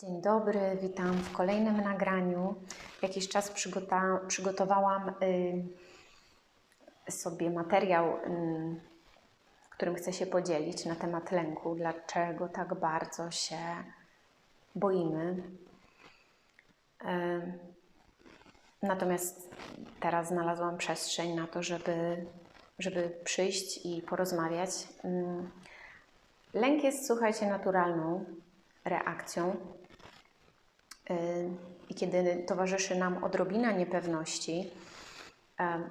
Dzień dobry, witam w kolejnym nagraniu. Jakiś czas przygotowałam y, sobie materiał, y, którym chcę się podzielić na temat lęku. Dlaczego tak bardzo się boimy? Y, natomiast teraz znalazłam przestrzeń na to, żeby, żeby przyjść i porozmawiać. Y, lęk jest, słuchajcie, naturalną reakcją. I kiedy towarzyszy nam odrobina niepewności,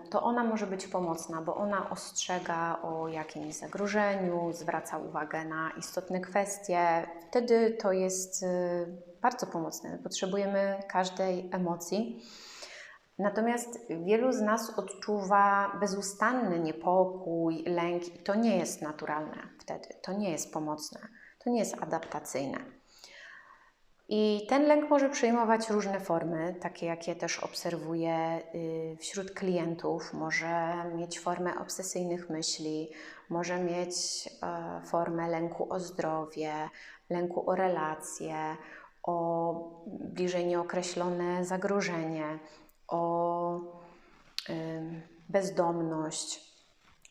to ona może być pomocna, bo ona ostrzega o jakimś zagrożeniu, zwraca uwagę na istotne kwestie. Wtedy to jest y, bardzo pomocne. Potrzebujemy każdej emocji. Natomiast wielu z nas odczuwa bezustanny niepokój, lęk, i to nie jest naturalne wtedy, to nie jest pomocne, to nie jest adaptacyjne. I ten lęk może przyjmować różne formy, takie jakie też obserwuję y, wśród klientów. Może mieć formę obsesyjnych myśli, może mieć e, formę lęku o zdrowie, lęku o relacje, o bliżej nieokreślone zagrożenie, o ym, bezdomność,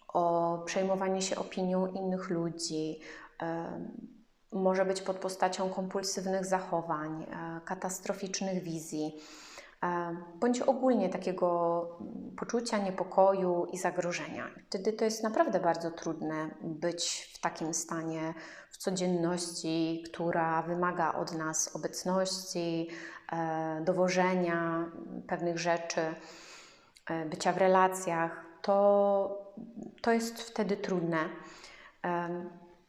o przejmowanie się opinią innych ludzi. Może być pod postacią kompulsywnych zachowań, e, katastroficznych wizji, e, bądź ogólnie takiego poczucia niepokoju i zagrożenia. Wtedy to jest naprawdę bardzo trudne być w takim stanie w codzienności, która wymaga od nas obecności, e, dowożenia pewnych rzeczy, bycia w relacjach. To, to jest wtedy trudne.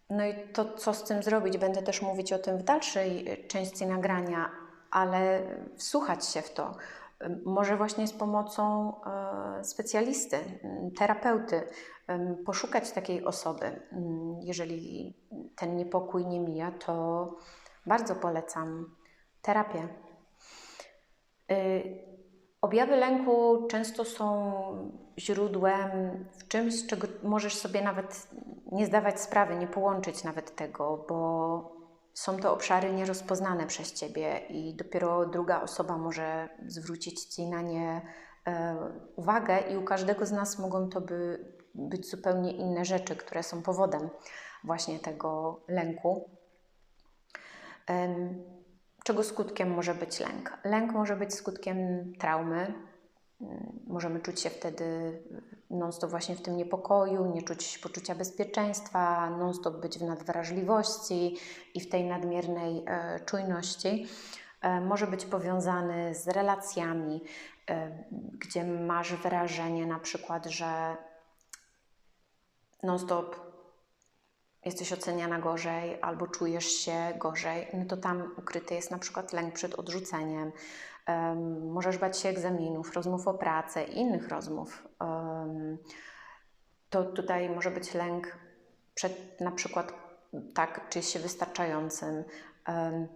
No i to, co z tym zrobić, będę też mówić o tym w dalszej e, części nagrania, ale wsłuchać się w to. Może właśnie z pomocą specjalisty, terapeuty, poszukać takiej osoby. Jeżeli ten niepokój nie mija, to bardzo polecam terapię. Objawy lęku często są źródłem w czymś, z czego możesz sobie nawet nie zdawać sprawy, nie połączyć nawet tego, bo są to obszary nierozpoznane przez ciebie i dopiero druga osoba może zwrócić ci na nie e, uwagę, i u każdego z nas mogą to by, być zupełnie inne rzeczy, które są powodem właśnie tego lęku. Czego skutkiem może być lęk? Lęk może być skutkiem traumy. Mm, możemy czuć się wtedy non-stop właśnie w tym niepokoju, nie czuć poczucia bezpieczeństwa, non-stop być w nadwrażliwości i w tej nadmiernej e, czujności. E, może być powiązany z relacjami, e, gdzie masz wrażenie na przykład, że non-stop jesteś oceniana gorzej albo czujesz się gorzej, no to tam ukryty jest na przykład lęk przed odrzuceniem. Um, możesz bać się egzaminów, rozmów o pracę innych rozmów. Um, to tutaj może być lęk przed na przykład tak, czy się wystarczającym. Um,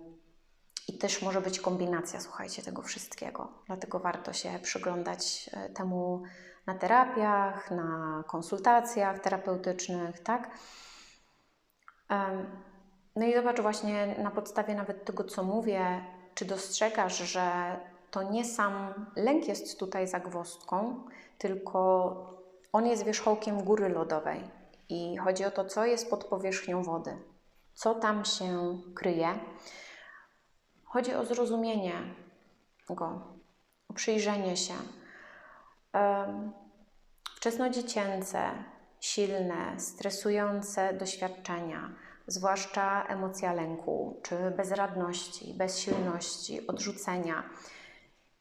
I też może być kombinacja, słuchajcie, tego wszystkiego. Dlatego warto się przyglądać e, temu na terapiach, na konsultacjach terapeutycznych, tak? No i zobacz właśnie na podstawie nawet tego, co mówię, czy dostrzegasz, że to nie sam lęk jest tutaj zagwozdką, tylko on jest wierzchołkiem góry lodowej. I chodzi o to, co jest pod powierzchnią wody, co tam się kryje. Chodzi o zrozumienie go, o przyjrzenie się. Wczesnodziecięce, silne, stresujące doświadczenia, zwłaszcza emocja lęku czy bezradności, bezsilności, odrzucenia,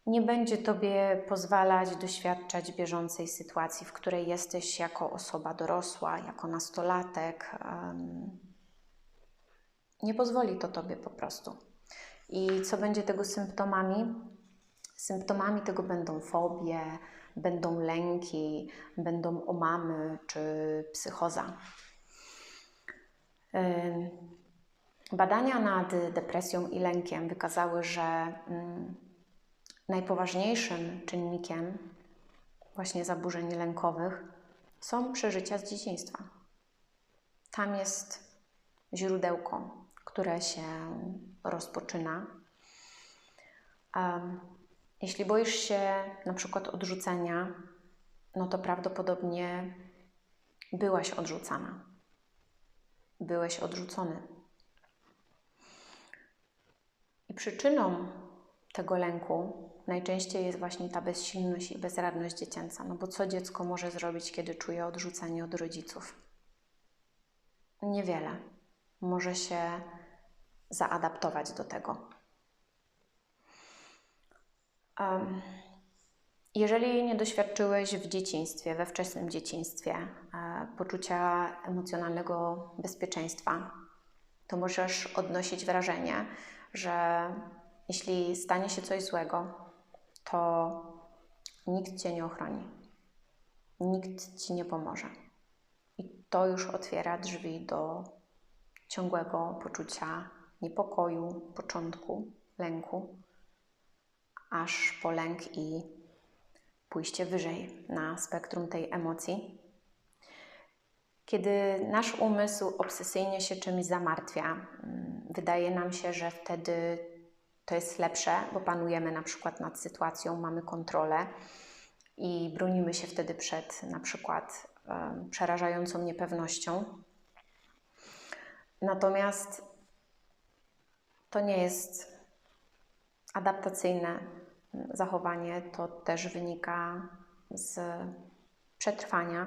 nie będzie Tobie pozwalać doświadczać bieżącej sytuacji, w której jesteś jako osoba dorosła, jako nastolatek. Nie pozwoli to Tobie po prostu. I co będzie tego symptomami? Symptomami tego będą fobie, będą lęki, będą omamy czy psychoza. Badania nad depresją i lękiem wykazały, że mm, najpoważniejszym czynnikiem właśnie zaburzeń lękowych są przeżycia z dzieciństwa. Tam jest źródełko, które się rozpoczyna. Jeśli boisz się na przykład odrzucenia, no to prawdopodobnie byłaś odrzucana. Byłeś odrzucony. I przyczyną tego lęku najczęściej jest właśnie ta bezsilność i bezradność dziecięca. No bo co dziecko może zrobić, kiedy czuje odrzucenie od rodziców? Niewiele. Może się zaadaptować do tego. Jeżeli nie doświadczyłeś w dzieciństwie, we wczesnym dzieciństwie e, poczucia emocjonalnego bezpieczeństwa, to możesz odnosić wrażenie, że jeśli stanie się coś złego, to nikt cię nie ochroni, nikt ci nie pomoże. I to już otwiera drzwi do ciągłego poczucia niepokoju, początku, lęku, aż po lęk i pójście wyżej na spektrum tej emocji. Kiedy nasz umysł obsesyjnie się czymś zamartwia, mm, wydaje nam się, że wtedy to jest lepsze, bo panujemy na przykład nad sytuacją, mamy kontrolę i bronimy się wtedy przed na przykład przerażającą niepewnością. Natomiast to nie jest adaptacyjne zachowanie, to też wynika z przetrwania.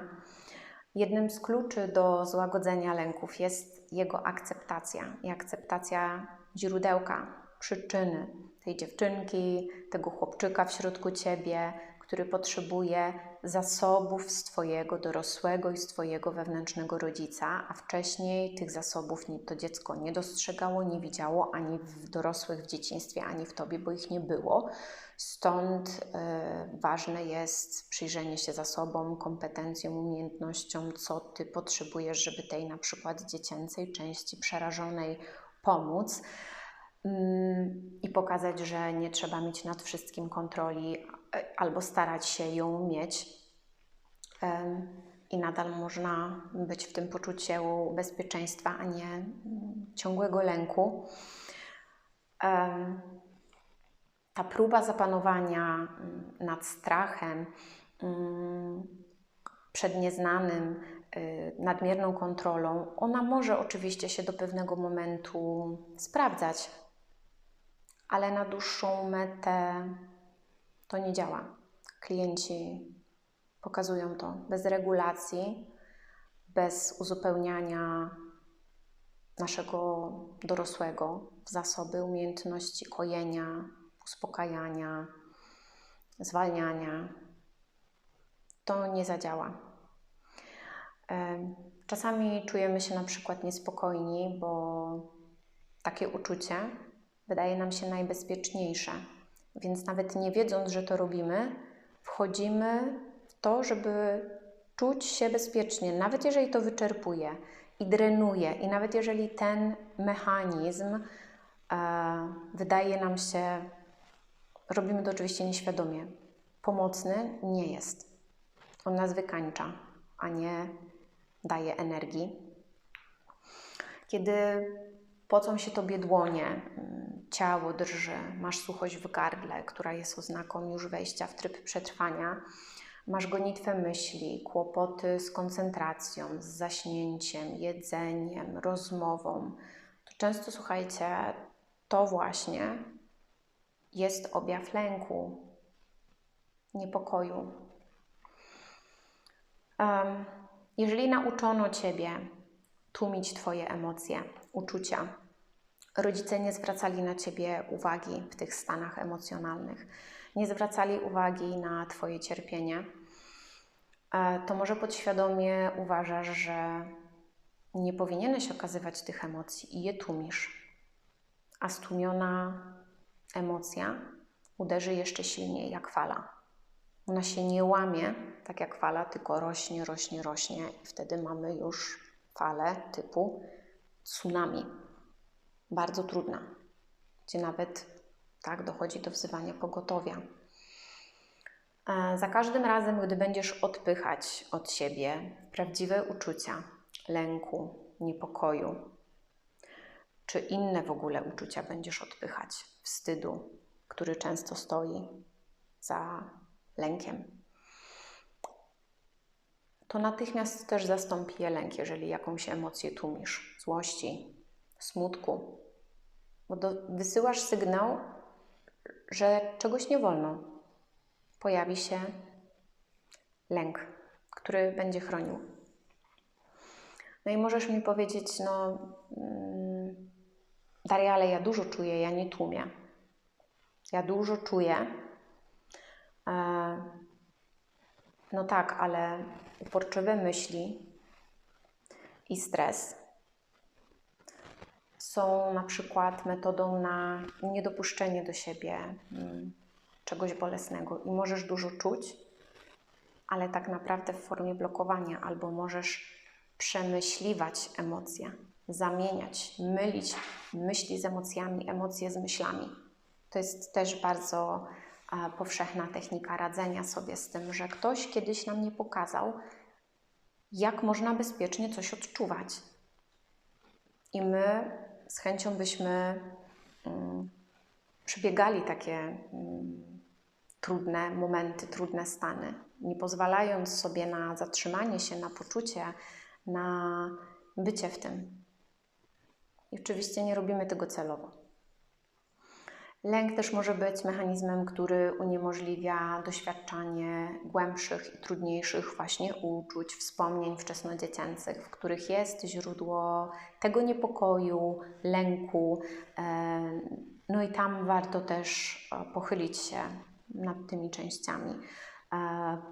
Jednym z kluczy do złagodzenia lęków jest jego akceptacja i akceptacja źródełka przyczyny tej dziewczynki, tego chłopczyka w środku ciebie, który potrzebuje zasobów z Twojego dorosłego i z Twojego wewnętrznego rodzica, a wcześniej tych zasobów to dziecko nie dostrzegało, nie widziało ani w dorosłych w dzieciństwie, ani w Tobie, bo ich nie było. Stąd y, ważne jest przyjrzenie się zasobom, kompetencjom, umiejętnościom, co Ty potrzebujesz, żeby tej na przykład dziecięcej części przerażonej pomóc i pokazać, że nie trzeba mieć nad wszystkim kontroli albo starać się ją mieć. I nadal można być w tym poczuciu bezpieczeństwa, a nie mm, ciągłego lęku. Ta próba zapanowania mm, nad strachem, mm, przed nieznanym, y, nadmierną kontrolą, ona może oczywiście się do pewnego momentu sprawdzać, ale na dłuższą metę to nie działa. Klienci pokazują to bez regulacji, bez uzupełniania naszego dorosłego zasoby umiejętności kojenia, uspokajania, zwalniania. To nie zadziała. Czasami czujemy się na przykład niespokojni, bo takie uczucie wydaje nam się najbezpieczniejsze. Więc nawet nie wiedząc, że to robimy, wchodzimy w to, żeby czuć się bezpiecznie, nawet jeżeli to wyczerpuje i drenuje, i nawet jeżeli ten mechanizm e, wydaje nam się, robimy to oczywiście nieświadomie, pomocny, nie jest. On nas wykańcza, a nie daje energii. Kiedy pocą się tobie dłonie, ciało drży, masz suchość w gardle, która jest oznaką już wejścia w tryb przetrwania, masz gonitwę myśli, kłopoty z koncentracją, z zaśnięciem, jedzeniem, rozmową, to często słuchajcie, to właśnie jest objaw lęku, niepokoju. Um, jeżeli nauczono Ciebie tłumić Twoje emocje, uczucia, rodzice nie zwracali na ciebie uwagi w tych stanach emocjonalnych, nie zwracali uwagi na Twoje cierpienie, e, to może podświadomie uważasz, że nie powinieneś okazywać tych emocji i je tłumisz. A stłumiona emocja uderzy jeszcze silniej jak fala. Ona się nie łamie tak jak fala, tylko rośnie, rośnie, rośnie, i wtedy mamy już falę typu tsunami bardzo trudna, gdzie nawet tak dochodzi do wzywania pogotowia. Za każdym razem, gdy będziesz odpychać od siebie prawdziwe uczucia lęku, niepokoju, czy inne w ogóle uczucia będziesz odpychać? Wstydu, który często stoi za lękiem. To natychmiast też zastąpi je lęk, jeżeli jakąś emocję tłumisz, złości, smutku, bo do, wysyłasz sygnał, że czegoś nie wolno. Pojawi się lęk, który będzie chronił. No i możesz mi powiedzieć, no, mm, Daria, ale ja dużo czuję, ja nie tłumię. Ja dużo czuję. E, no tak, ale uporczywe myśli i stres są na przykład metodą na niedopuszczenie do siebie mm, czegoś bolesnego i możesz dużo czuć, ale tak naprawdę w formie blokowania, albo możesz przemyśliwać emocje, zamieniać, mylić myśli z emocjami, emocje z myślami. To jest też bardzo powszechna technika radzenia sobie z tym, że ktoś kiedyś nam nie pokazał, jak można bezpiecznie coś odczuwać. I my z chęcią byśmy um, przebiegali takie um, trudne momenty, trudne stany, nie pozwalając sobie na zatrzymanie się, na poczucie, na bycie w tym. I oczywiście nie robimy tego celowo. Lęk też może być mechanizmem, który uniemożliwia doświadczanie głębszych i trudniejszych właśnie uczuć, wspomnień wczesnodziecięcych, w których jest źródło tego niepokoju, lęku. No i tam warto też e, pochylić się nad tymi częściami, e,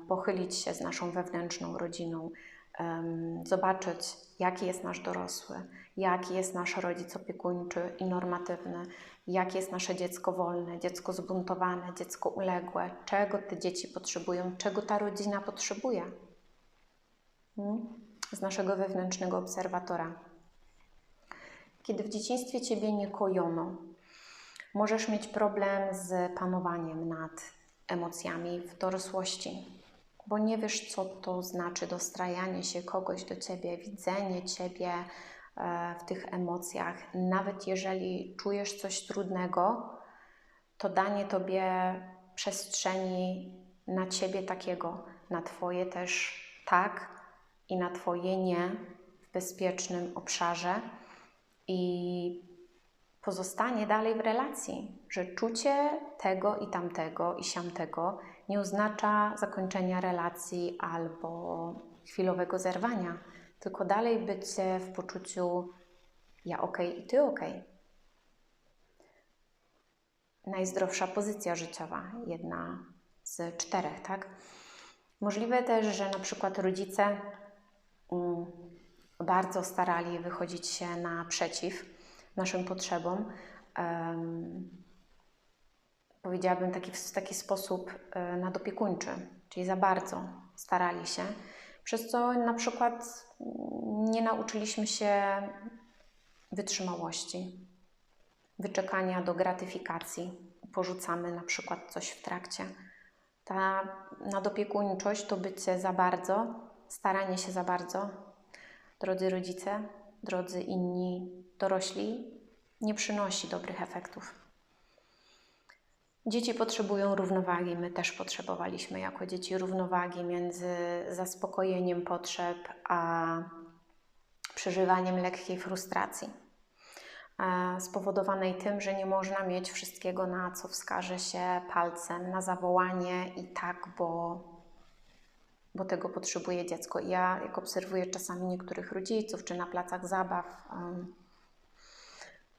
pochylić się z naszą wewnętrzną rodziną, zobaczyć, jaki jest nasz dorosły, jaki jest nasz rodzic opiekuńczy i normatywny, jakie jest nasze dziecko wolne, dziecko zbuntowane, dziecko uległe, czego te dzieci potrzebują, czego ta rodzina potrzebuje. Hmm? Z naszego wewnętrznego obserwatora. Kiedy w dzieciństwie ciebie nie kojono, możesz mieć problem z panowaniem nad emocjami w dorosłości, bo nie wiesz, co to znaczy dostrajanie się kogoś do ciebie, widzenie ciebie, w tych emocjach. Nawet jeżeli czujesz coś trudnego, to danie Tobie przestrzeni na Ciebie takiego, na Twoje też tak i na Twoje nie w bezpiecznym obszarze i pozostanie dalej w relacji, że czucie tego i tamtego i siamtego nie oznacza zakończenia relacji albo chwilowego zerwania tylko dalej bycie w poczuciu ja ok i ty ok. Najzdrowsza pozycja życiowa, jedna z czterech, tak? Możliwe też, że na przykład rodzice um, bardzo starali wychodzić się naprzeciw naszym potrzebom. Powiedziałabym taki, w taki sposób um, nadopiekuńczy, czyli za bardzo starali się przez co na przykład nie nauczyliśmy się wytrzymałości, wyczekania do gratyfikacji. Porzucamy na przykład coś w trakcie. Ta nadopiekuńczość to bycie za bardzo, staranie się za bardzo. Drodzy rodzice, drodzy inni dorośli, nie przynosi dobrych efektów. Dzieci potrzebują równowagi. My też potrzebowaliśmy jako dzieci równowagi między zaspokojeniem potrzeb a przeżywaniem lekkiej frustracji, spowodowanej tym, że nie można mieć wszystkiego, na co wskaże się palcem, na zawołanie i tak, bo, bo tego potrzebuje dziecko. ja, jak obserwuję czasami niektórych rodziców, czy na placach zabaw,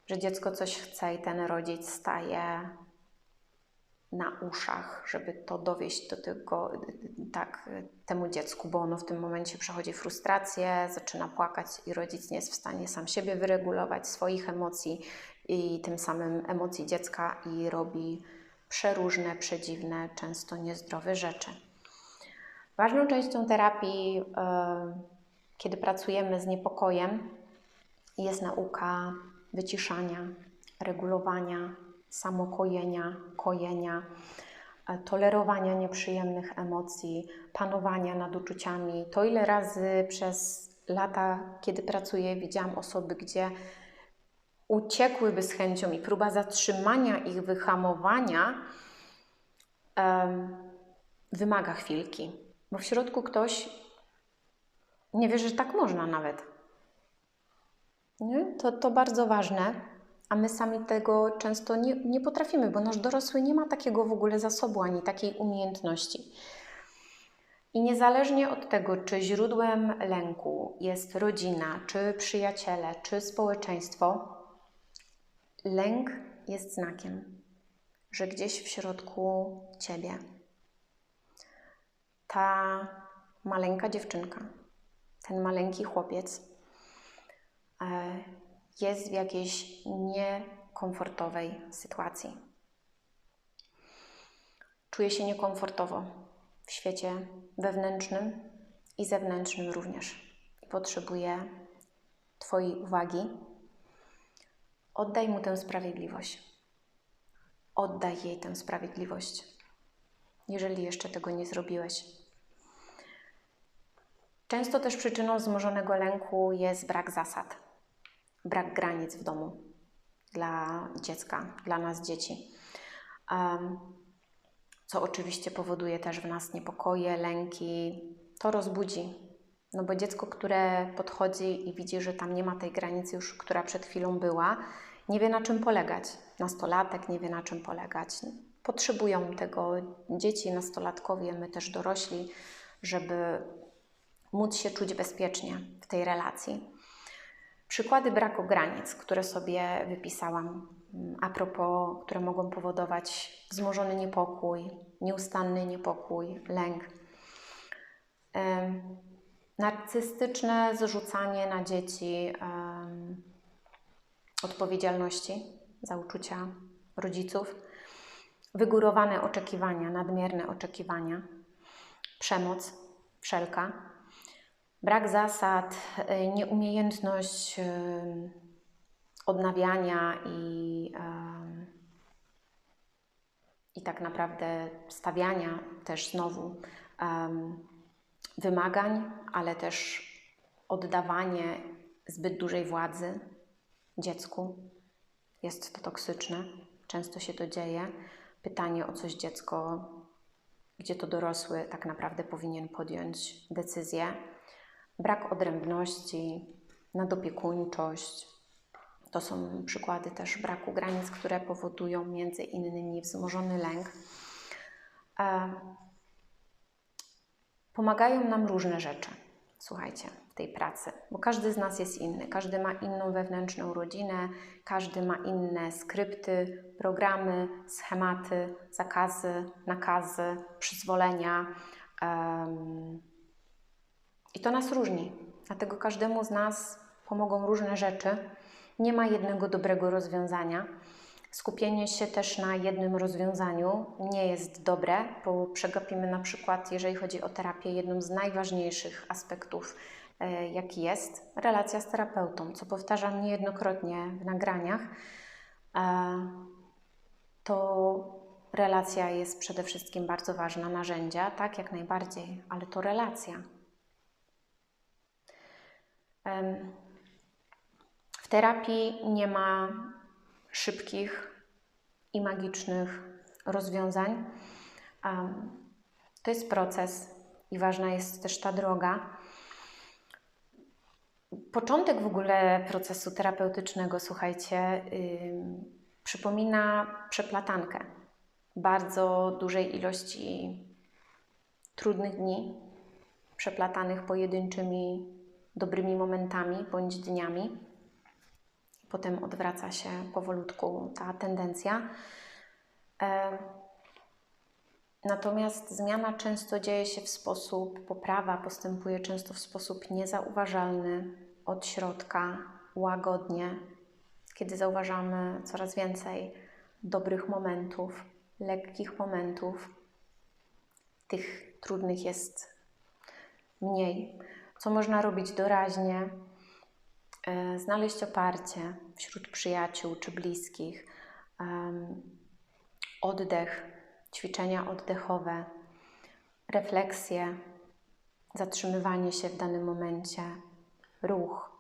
że dziecko coś chce i ten rodzic staje na uszach, żeby to dowieść do tego, tak, temu dziecku, bo ono w tym momencie przechodzi frustrację, zaczyna płakać i rodzic nie jest w stanie sam siebie wyregulować, swoich emocji i tym samym emocji dziecka i robi przeróżne, przedziwne, często niezdrowe rzeczy. Ważną częścią terapii, yy, kiedy pracujemy z niepokojem, jest nauka wyciszania, regulowania, samokojenia, kojenia, e, tolerowania nieprzyjemnych emocji, panowania nad uczuciami. To ile razy przez lata, kiedy pracuję, widziałam osoby, gdzie uciekłyby z chęcią i próba zatrzymania ich, wyhamowania um, wymaga chwilki, bo w środku ktoś nie wie, że tak można nawet. Nie? To, to bardzo ważne, a my sami tego często nie, nie potrafimy, bo nasz dorosły nie ma takiego w ogóle zasobu ani takiej umiejętności. I niezależnie od tego, czy źródłem lęku jest rodzina, czy przyjaciele, czy społeczeństwo, lęk jest znakiem, że gdzieś w środku ciebie ta maleńka dziewczynka, ten maleńki chłopiec e, jest w jakiejś niekomfortowej sytuacji. Czuje się niekomfortowo w świecie wewnętrznym i zewnętrznym również. Potrzebuje Twojej uwagi. Oddaj mu tę sprawiedliwość. Oddaj jej tę sprawiedliwość, jeżeli jeszcze tego nie zrobiłeś. Często też przyczyną wzmożonego lęku jest brak zasad, brak granic w domu dla dziecka, dla nas dzieci. Co oczywiście powoduje też w nas niepokoje, lęki. To rozbudzi. No bo dziecko, które podchodzi i widzi, że tam nie ma tej granicy już, która przed chwilą była, nie wie na czym polegać. Nastolatek nie wie na czym polegać. Potrzebują tego dzieci, nastolatkowie, my też dorośli, żeby móc się czuć bezpiecznie w tej relacji. Przykłady braku granic, które sobie wypisałam, mm, a propos, które mogą powodować wzmożony niepokój, nieustanny niepokój, lęk. narcystyczne zrzucanie na dzieci odpowiedzialności za uczucia rodziców, wygórowane oczekiwania, nadmierne oczekiwania, przemoc wszelka, brak zasad, y, nieumiejętność y, odnawiania i, i tak naprawdę stawiania też znowu wymagań, ale też oddawanie zbyt dużej władzy dziecku. Jest to toksyczne, często się to dzieje. Pytanie o coś dziecko, gdzie to dorosły tak naprawdę powinien podjąć decyzję. Brak odrębności, nadopiekuńczość. To są przykłady też braku granic, które powodują między innymi wzmożony lęk. E, pomagają nam różne rzeczy. Słuchajcie, tej pracy, bo każdy z nas jest inny, każdy ma inną wewnętrzną rodzinę, każdy ma inne skrypty, programy, schematy, zakazy, nakazy, przyzwolenia. Um, I to nas różni, dlatego każdemu z nas pomogą różne rzeczy. Nie ma jednego dobrego rozwiązania. Skupienie się też na jednym rozwiązaniu nie jest dobre, bo przegapimy na przykład, jeżeli chodzi o terapię, jedną z najważniejszych aspektów E, jaki jest relacja z terapeutą, co powtarzam niejednokrotnie w nagraniach, e, to relacja jest przede wszystkim bardzo ważna, narzędzia, tak, jak najbardziej, ale to relacja. W terapii nie ma szybkich i magicznych rozwiązań. To jest proces i ważna jest też ta droga. Początek w ogóle procesu terapeutycznego, słuchajcie, yy, przypomina przeplatankę bardzo dużej ilości trudnych dni, przeplatanych pojedynczymi dobrymi momentami bądź dniami. Potem odwraca się powolutku ta tendencja. E, natomiast zmiana często dzieje się w sposób, poprawa postępuje często w sposób niezauważalny, od środka, łagodnie, kiedy zauważamy coraz więcej dobrych momentów, lekkich momentów, tych trudnych jest mniej. Co można robić doraźnie? E, znaleźć oparcie wśród przyjaciół czy bliskich, oddech, ćwiczenia oddechowe, refleksje, zatrzymywanie się w danym momencie, ruch,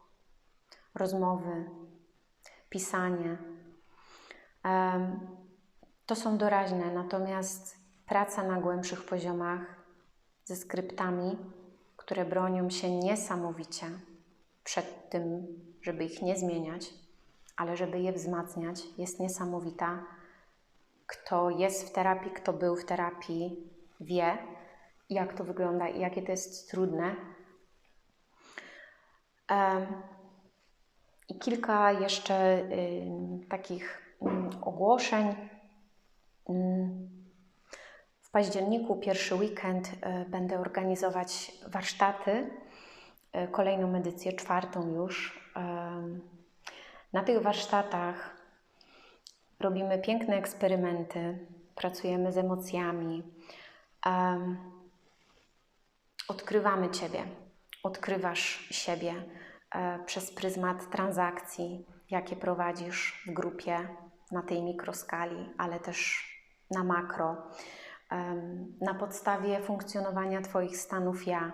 rozmowy, pisanie. To są doraźne, natomiast praca na głębszych poziomach ze skryptami, które bronią się niesamowicie przed tym, żeby ich nie zmieniać, ale żeby je wzmacniać, jest niesamowita. Kto jest w terapii, kto był w terapii, wie, jak to wygląda i jakie to jest trudne. I kilka jeszcze takich ym, ogłoszeń. W październiku, pierwszy weekend, y, będę organizować warsztaty, y, kolejną edycję, czwartą już. Em, Na tych warsztatach robimy piękne eksperymenty, pracujemy z emocjami, em, odkrywamy Ciebie, odkrywasz siebie e, przez pryzmat transakcji, jakie prowadzisz w grupie na tej mikroskali, ale też na makro, na podstawie funkcjonowania Twoich stanów ja,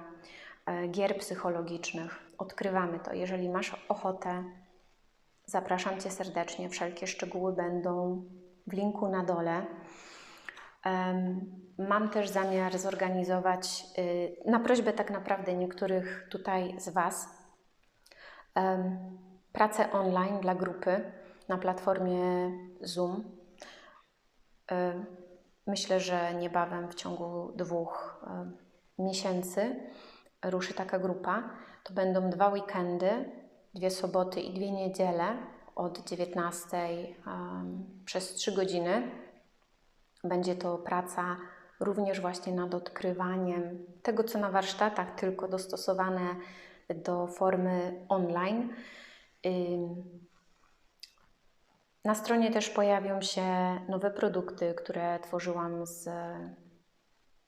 e, gier psychologicznych. Odkrywamy to. Jeżeli masz ochotę, zapraszam Cię serdecznie. Wszelkie szczegóły będą w linku na dole. Mam też zamiar zorganizować, y, na prośbę tak naprawdę niektórych tutaj z Was, pracę online dla grupy na platformie Zoom. Myślę, że niebawem w ciągu dwóch y, miesięcy ruszy taka grupa. To będą dwa weekendy, dwie soboty i dwie niedziele od 19 em, przez 3 godziny. Będzie to praca również właśnie nad odkrywaniem tego, co na warsztatach, tylko dostosowane do formy online. Na stronie też pojawią się nowe produkty, które tworzyłam z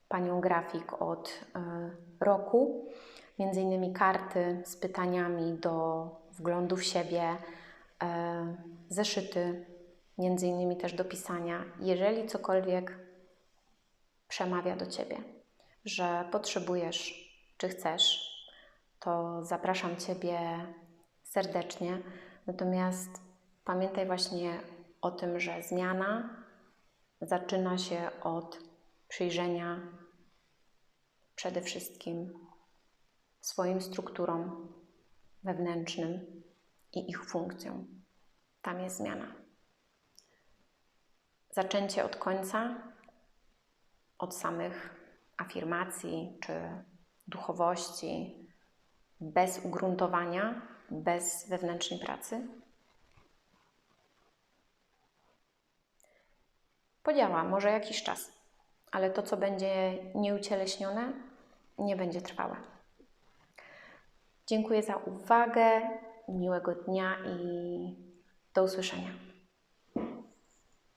panią grafik od y, roku. Między innymi karty z pytaniami do wglądu w siebie, y, zeszyty, między innymi też do pisania. Jeżeli cokolwiek przemawia do Ciebie, że potrzebujesz, czy chcesz, to zapraszam Ciebie serdecznie. Natomiast pamiętaj właśnie o tym, że zmiana zaczyna się od przyjrzenia przede wszystkim swoim strukturom wewnętrznym i ich funkcjom. Tam jest zmiana. Zaczęcie od końca, od samych afirmacji czy duchowości, bez ugruntowania, bez wewnętrznej pracy. Podziała może jakiś czas, ale to, co będzie nieucieleśnione, nie będzie trwałe. Dziękuję za uwagę, miłego dnia i do usłyszenia.